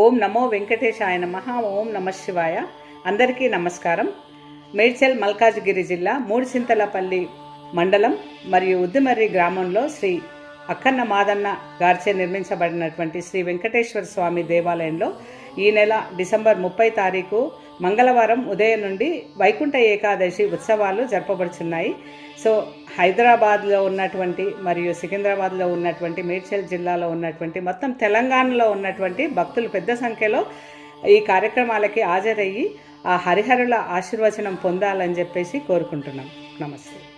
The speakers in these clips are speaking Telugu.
ఓం నమో వెంకటేశాయ నమ. ఓం నమ శివాయ. అందరికీ నమస్కారం. మేడ్చల్ మల్కాజ్గిరి జిల్లా మూడుచింతలపల్లి మండలం మరియు ఉద్దిమర్రి గ్రామంలో శ్రీ అక్కన్న మాదన్న గారిచే నిర్మించబడినటువంటి శ్రీ వెంకటేశ్వర స్వామి దేవాలయంలో ఈ నెల డిసెంబర్ ముప్పై తారీఖు మంగళవారం ఉదయం నుండి వైకుంఠ ఏకాదశి ఉత్సవాలు జరపబడుచున్నాయి. సో హైదరాబాద్లో ఉన్నటువంటి మరియు సికింద్రాబాద్లో ఉన్నటువంటి మేడ్చల్ జిల్లాలో ఉన్నటువంటి మొత్తం తెలంగాణలో ఉన్నటువంటి భక్తులు పెద్ద సంఖ్యలో ఈ కార్యక్రమాలకి హాజరయ్యి ఆ హరిహరుల ఆశీర్వచనం పొందాలని చెప్పేసి కోరుకుంటున్నాం. నమస్తే.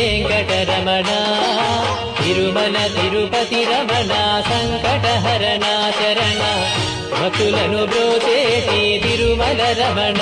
తిరుమల తిరుపతి రమణ సంకటహరణ చరణ భక్తులను బ్రోచేటి తిరుమల రమణ.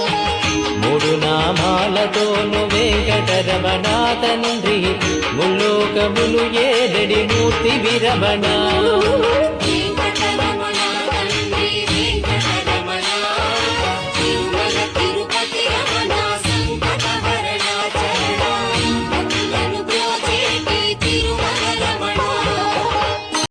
మూడు నామాలతోను వెంకటరమణ తండ్రి ముల్లోకములు ఏదడి మూర్తి విరమణ.